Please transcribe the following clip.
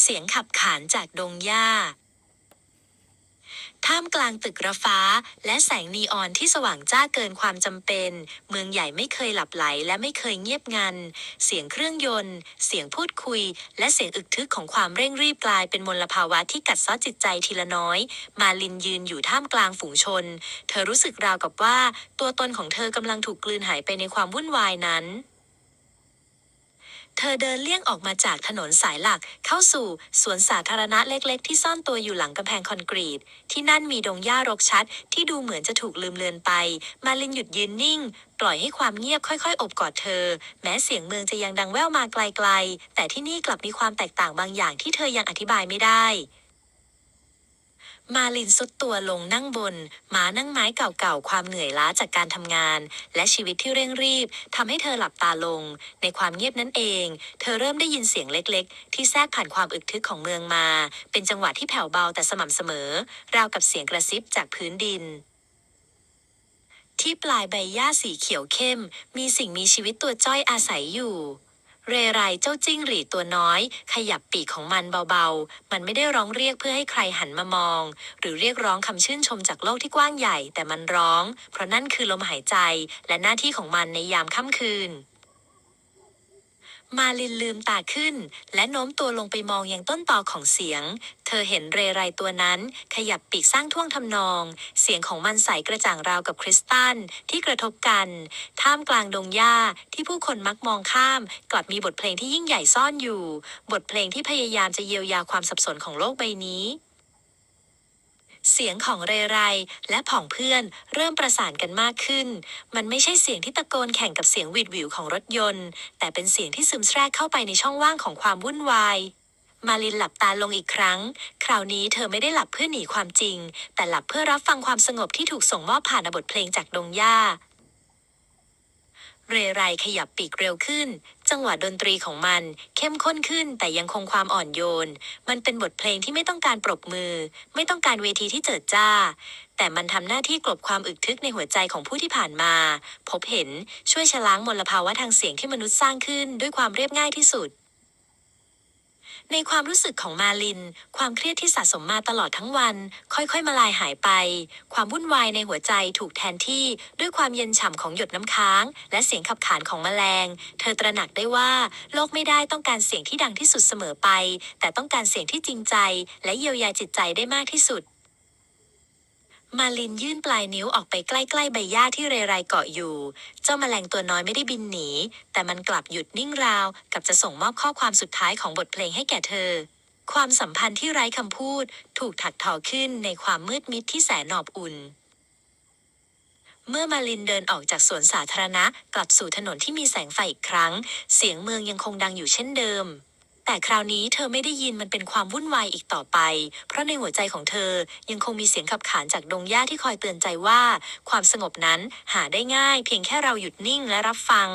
เสียงขับขานจากดงหญ้า ท่ามกลางตึกระฟ้า และแสงนีออนที่สว่างจ้าเกินความจำเป็น เมืองใหญ่ไม่เคยหลับไหลและไม่เคยเงียบงัน เสียงเครื่องยนต์ เสียงพูดคุย และเสียงอึกทึกของความเร่งรีบกลายเป็นมลภาวะที่กัดเซาะจิตใจทีละน้อย มาลินยืนอยู่ท่ามกลางฝูงชน เธอรู้สึกราวกับว่า ตัวตนของเธอกำลังถูกกลืนหายไปในความวุ่นวายนั้น เธอเดินเลี่ยงออกมาจากถนนสายหลัก เข้าสู่สวนสาธารณะเล็กๆ ที่ซ่อนตัวอยู่หลังกำแพงคอนกรีต ที่นั่นมีดงหญ้ารกชัด ที่ดูเหมือนจะถูกลืมเลือนไป มาลินหยุดยืนนิ่ง ปล่อยให้ความเงียบค่อยๆ อบกอดเธอ แม้เสียงเมืองจะยังดังแว่วมาไกลๆ แต่ที่นี่กลับมีความแตกต่างบางอย่างที่เธอยังอธิบายไม่ได้ มาลินสุดตัวลงนั่งบนม้านั่งไม้เก่าๆ ความเหนื่อยล้าจากการทำงาน และชีวิตที่เร่งรีบทำให้เธอหลับตาลง ในความเงียบนั้นเอง เธอเริ่มได้ยินเสียงเล็กๆ ที่แทรกผ่านความอึกทึกของเมืองมา เป็นจังหวะที่แผ่วเบาแต่สม่ำเสมอ ราวกับเสียงกระซิบจากพื้นดินที่ปลายใบหญ้าสีเขียวเข้ม มีสิ่งมีชีวิตตัวจ้อยอาศัยอยู่ เรไรเจ้าจิ้งหรีดตัวน้อย ขยับปีกของมันเบาๆ มันไม่ได้ร้องเรียกเพื่อให้ใครหันมามอง หรือเรียกร้องคำชื่นชมจากโลกที่กว้างใหญ่แต่มันร้อง เพราะนั่นคือลมหายใจและหน้าที่ของมันในยามค่ำคืน มาลินลืมตาขึ้น และโน้มตัวลงไปมองอยังต้นตอของเสียง เธอเห็นเรไรตัวนั้น ขยับปีกสร้างท่วงทำนอง เสียงของมันใสกระจ่างราวกับคริสตัลที่กระทบกัน ท่ามกลางดงหญ้าที่ผู้คนมักมองข้าม กลับมีบทเพลงที่ยิ่งใหญ่ซ่อนอยู่ บทเพลงที่พยายามจะเยียวยาความสับสนของโลกใบนี้ เสียงของเรไรและผองเพื่อนเริ่มประสานกันมากขึ้น มันไม่ใช่เสียงที่ตะโกนแข่งกับเสียงหวิดหวิวของรถยนต์ แต่เป็นเสียงที่ซึมแทรกเข้าไปในช่องว่างของความวุ่นวาย มาลินหลับตาลงอีกครั้ง คราวนี้เธอไม่ได้หลับเพื่อหนีความจริง แต่หลับเพื่อรับฟังความสงบที่ถูกส่งมอบผ่านบทเพลงจากดงหญ้า เรไรขยับปีกเร็วขึ้น จังหวะดนตรีของมัน เข้มข้นขึ้นแต่ยังคงความอ่อนโยน มันเป็นบทเพลงที่ไม่ต้องการปรบมือ ไม่ต้องการเวทีที่เจิดจ้า แต่มันทำหน้าที่กลบความอึกทึกในหัวใจของผู้ที่ผ่านมา พบเห็นช่วยชะล้างมลภาวะทางเสียงที่มนุษย์สร้างขึ้นด้วยความเรียบง่ายที่สุด ในความรู้สึกของมาลิน ความเครียดที่สะสมมาตลอดทั้งวัน ค่อยๆ มาลายหายไป ความวุ่นวายในหัวใจถูกแทนที่ด้วยความเย็นฉ่ำของหยดน้ำค้าง และเสียงขับขานของแมลง เธอตระหนักได้ว่า โลกไม่ได้ต้องการเสียงที่ดังที่สุดเสมอไป แต่ต้องการเสียงที่จริงใจ และเยียวยาจิตใจได้มากที่สุด มาลินยื่นปลายนิ้วออกไปใกล้ๆใบหญ้าที่เรไรเกาะอยู่ เจ้าแมลงตัวน้อยไม่ได้บินหนี แต่มันกลับหยุดนิ่งราว กับจะส่งมอบข้อความสุดท้ายของบทเพลงให้แก่เธอ ความสัมพันธ์ที่ไร้คำพูด ถูกถักทอขึ้นในความมืดมิดที่แสนอบอุ่น เมื่อมาลินเดินออกจากสวนสาธารณะ กลับสู่ถนนที่มีแสงไฟอีกครั้ง เสียงเมืองยังคงดังอยู่เช่นเดิม แต่คราวนี้เธอไม่ได้ยินมันเป็นความวุ่นวายอีกต่อไป เพราะในหัวใจของเธอยังคงมีเสียงขับขานจากดงหญ้าที่คอยเตือนใจว่า ความสงบนั้นหาได้ง่าย เพียงแค่เราหยุดนิ่งและรับฟัง